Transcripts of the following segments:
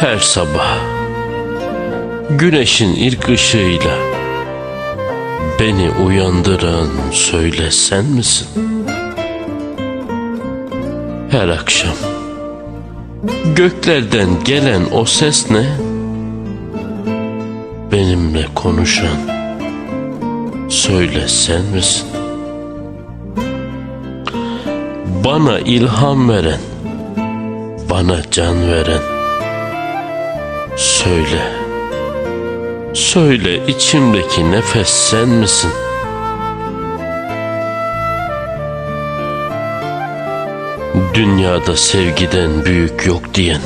Her sabah güneşin ilk ışığıyla beni uyandıran söyle sen misin? Her akşam göklerden gelen o ses ne? Benimle konuşan söyle sen misin? Bana ilham veren, bana can veren söyle. Söyle içimdeki nefes sen misin? Dünyada sevgiden büyük yok diyen,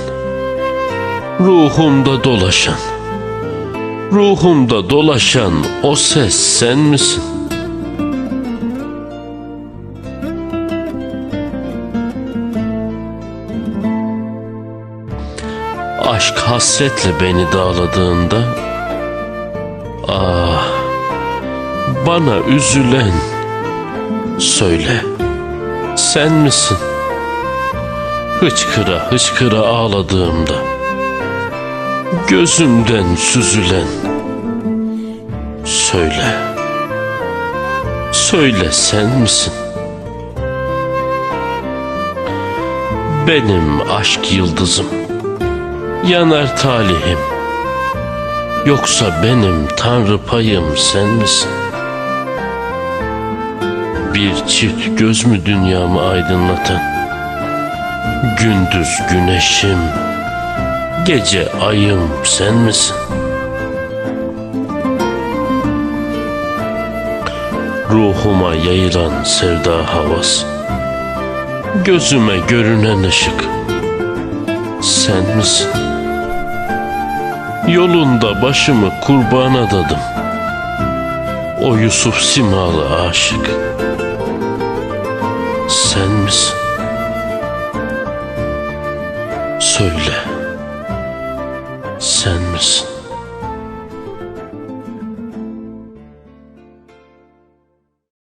ruhumda dolaşan, ruhumda dolaşan o ses sen misin? Aşk hasretle beni dağladığında Ah bana üzülen söyle sen misin? Hıçkıra hıçkıra ağladığımda gözümden süzülen söyle söyle sen misin? Benim aşk yıldızım yanar talihim Yoksa benim tanrı payım sen misin? Bir çift göz mü dünyamı aydınlatan? Gündüz güneşim, gece ayım sen misin? Ruhuma yayılan sevda havası, gözüme görünen ışık, sen misin? Yolunda başımı kurban adadım. O Yusuf Simalı aşık. Sen misin? Söyle. Sen misin?